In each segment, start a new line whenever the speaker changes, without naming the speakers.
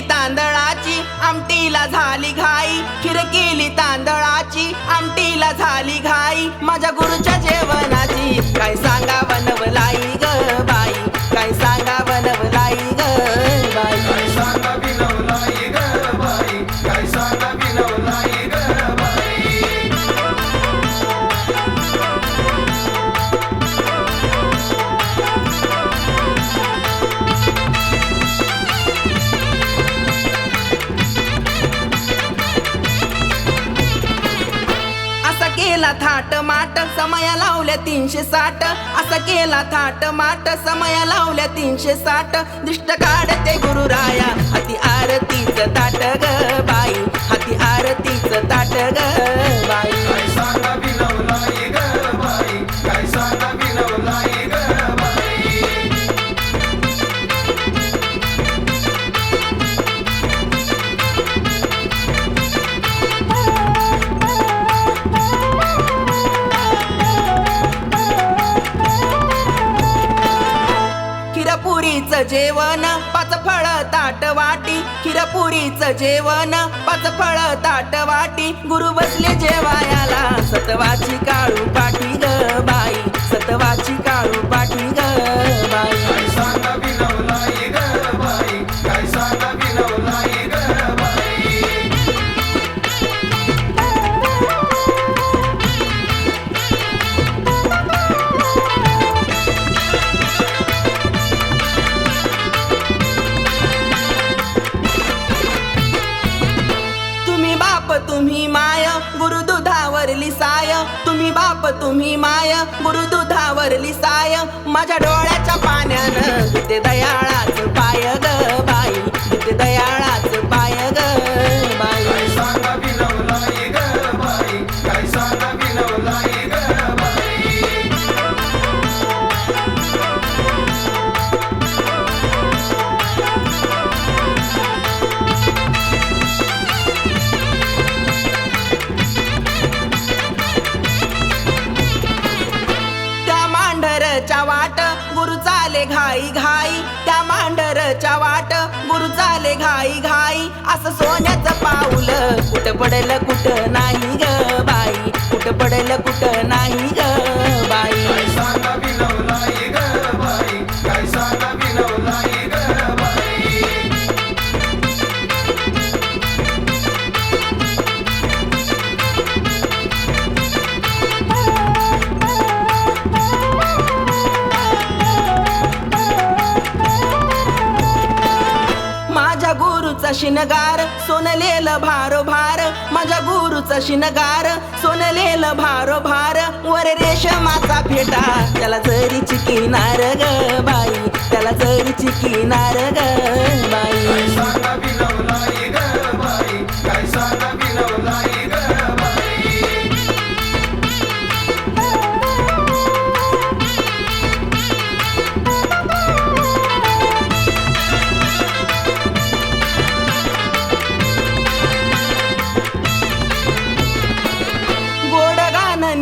केली तांदळाची आमटीला झाली घाई. खीर केली तांदळाची आमटीला झाली घाई. माझ्या गुरुच्या जेवणाची काय सांगा केला थाट माट समया लावल्या तीनशे साठ. असा केला थाट माट समया लावल्या तीनशे साठ. दिष्ट काढते गुरुराया हाती आरतीच ताट ग बाई. हाती आरतीच ताट ग जेवण पाच फळ ताट वाटी. खिरपुरीच जेवण पाच फळ ताट वाटी. गुरु बसले जेवायाला
सतवा
तुम्ही माय गुरु दुधावरली साय. तुम्ही बाप तुम्ही माय गुरु दुधावरली साय. माझ्या डोळ्याच्या पाण्यानं ते दया मांढरच्या वाट गुरु चाले घाई घाई. असं सोन्याचं पाऊल कुठं पडलं कुठं नाही ग बाई. कुठं पडलं कुठं नाही ग शिनगार सोनलेल भारो भार माझ्या गुरुचा शिनगार सोनलेल भारो भार वर रेशमाचा फेटा त्याला जरीची किनार ग बाई. त्याला जरीची किनार ग.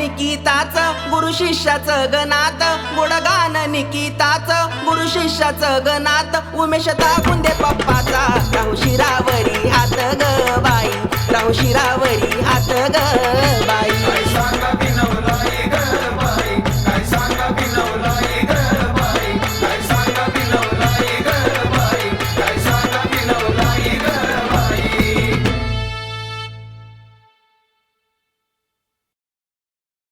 निकिताच गुरु शिष्याचं गणात गोडगान निकिताच गुरु शिष्याचं गणात उमेश दाखवून पप्पाचा राहू शिरावरी हात ग बाई. राहू शिरावरी हात ग बाई.